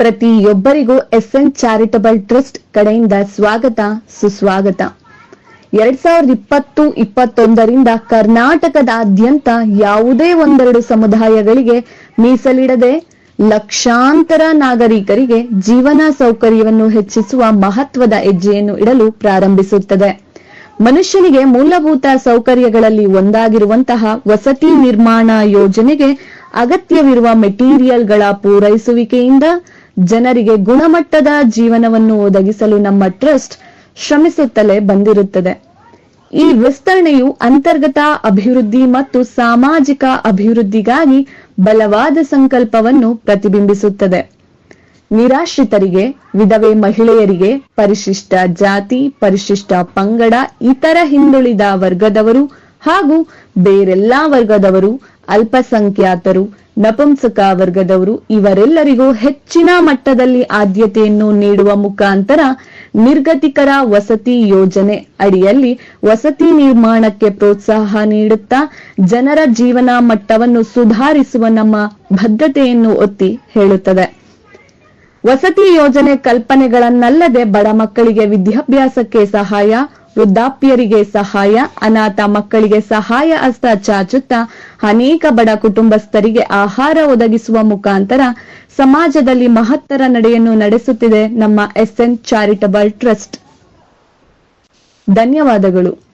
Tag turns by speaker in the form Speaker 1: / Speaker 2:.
Speaker 1: ಪ್ರತಿಯೊಬ್ಬರಿಗೂ SN charitable trust ಕಡೆಯಿಂದ ಸ್ವಾಗತ, ಸುಸ್ವಾಗತ. ಎರಡ್ ಸಾವಿರದ ಇಪ್ಪತ್ತು, ಇಪ್ಪತ್ತೊಂದರಿಂದ ಕರ್ನಾಟಕದಾದ್ಯಂತ ಯಾವುದೇ ಒಂದೆರಡು ಸಮುದಾಯಗಳಿಗೆ ಮೀಸಲಿಡದೆ ಲಕ್ಷಾಂತರ ನಾಗರಿಕರಿಗೆ ಜೀವನ ಸೌಕರ್ಯವನ್ನು ಹೆಚ್ಚಿಸುವ ಮಹತ್ವದ ಹೆಜ್ಜೆಯನ್ನು ಇಡಲು ಪ್ರಾರಂಭಿಸುತ್ತದೆ. ಮನುಷ್ಯನಿಗೆ ಮೂಲಭೂತ ಸೌಕರ್ಯಗಳಲ್ಲಿ ಒಂದಾಗಿರುವಂತಹ ವಸತಿ ನಿರ್ಮಾಣ ಯೋಜನೆಗೆ ಅಗತ್ಯವಿರುವ ಮೆಟೀರಿಯಲ್ಗಳ ಪೂರೈಸುವಿಕೆಯಿಂದ ಜನರಿಗೆ ಗುಣಮಟ್ಟದ ಜೀವನವನ್ನು ಒದಗಿಸಲು ನಮ್ಮ ಟ್ರಸ್ಟ್ ಶ್ರಮಿಸುತ್ತಲೇ ಬಂದಿರುತ್ತದೆ. ಈ ವಿಸ್ತರಣೆಯು ಅಂತರ್ಗತ ಅಭಿವೃದ್ಧಿ ಮತ್ತು ಸಾಮಾಜಿಕ ಅಭಿವೃದ್ಧಿಗಾಗಿ ಬಲವಾದ ಸಂಕಲ್ಪವನ್ನು ಪ್ರತಿಬಿಂಬಿಸುತ್ತದೆ. ನಿರಾಶ್ರಿತರಿಗೆ, ವಿಧವೆ ಮಹಿಳೆಯರಿಗೆ, ಪರಿಶಿಷ್ಟ ಜಾತಿ, ಪರಿಶಿಷ್ಟ ಪಂಗಡ, ಇತರ ಹಿಂದುಳಿದ ವರ್ಗದವರು ಹಾಗೂ ಬೇರೆಲ್ಲಾ ವರ್ಗದವರು ಅಲ್ಪಸಂಖ್ಯಾತರು, ನಪುಂಸಕ ವರ್ಗದವರು ಇವರೆಲ್ಲರಿಗೂ ಹೆಚ್ಚಿನ ಮಟ್ಟದಲ್ಲಿ ಆದ್ಯತೆಯನ್ನು ನೀಡುವ ಮುಖಾಂತರ ನಿರ್ಗತಿಕರ ವಸತಿ ಯೋಜನೆ ಅಡಿಯಲ್ಲಿ ವಸತಿ ನಿರ್ಮಾಣಕ್ಕೆ ಪ್ರೋತ್ಸಾಹ ನೀಡುತ್ತಾ ಜನರ ಜೀವನ ಮಟ್ಟವನ್ನು ಸುಧಾರಿಸುವ ನಮ್ಮ ಬದ್ಧತೆಯನ್ನು ಒತ್ತಿ ಹೇಳುತ್ತದೆ. ವಸತಿ ಯೋಜನೆ ಕಲ್ಪನೆಗಳನ್ನಲ್ಲದೆ ಬಡ ಮಕ್ಕಳಿಗೆ ವಿದ್ಯಾಭ್ಯಾಸಕ್ಕೆ ಸಹಾಯ, ವೃದ್ಧಾಪ್ಯರಿಗೆ ಸಹಾಯ, ಅನಾಥ ಮಕ್ಕಳಿಗೆ ಸಹಾಯ ಹಸ್ತ ಚಾಚುತ್ತಾ ಅನೇಕ ಬಡ ಕುಟುಂಬಸ್ಥರಿಗೆ ಆಹಾರ ಒದಗಿಸುವ ಮುಖಾಂತರ ಸಮಾಜದಲ್ಲಿ ಮಹತ್ತರ ನಡೆಯನ್ನು ನಡೆಸುತ್ತಿದೆ ನಮ್ಮ ಎಸ್ಎನ್ ಚಾರಿಟಬಲ್ ಟ್ರಸ್ಟ್. ಧನ್ಯವಾದಗಳು.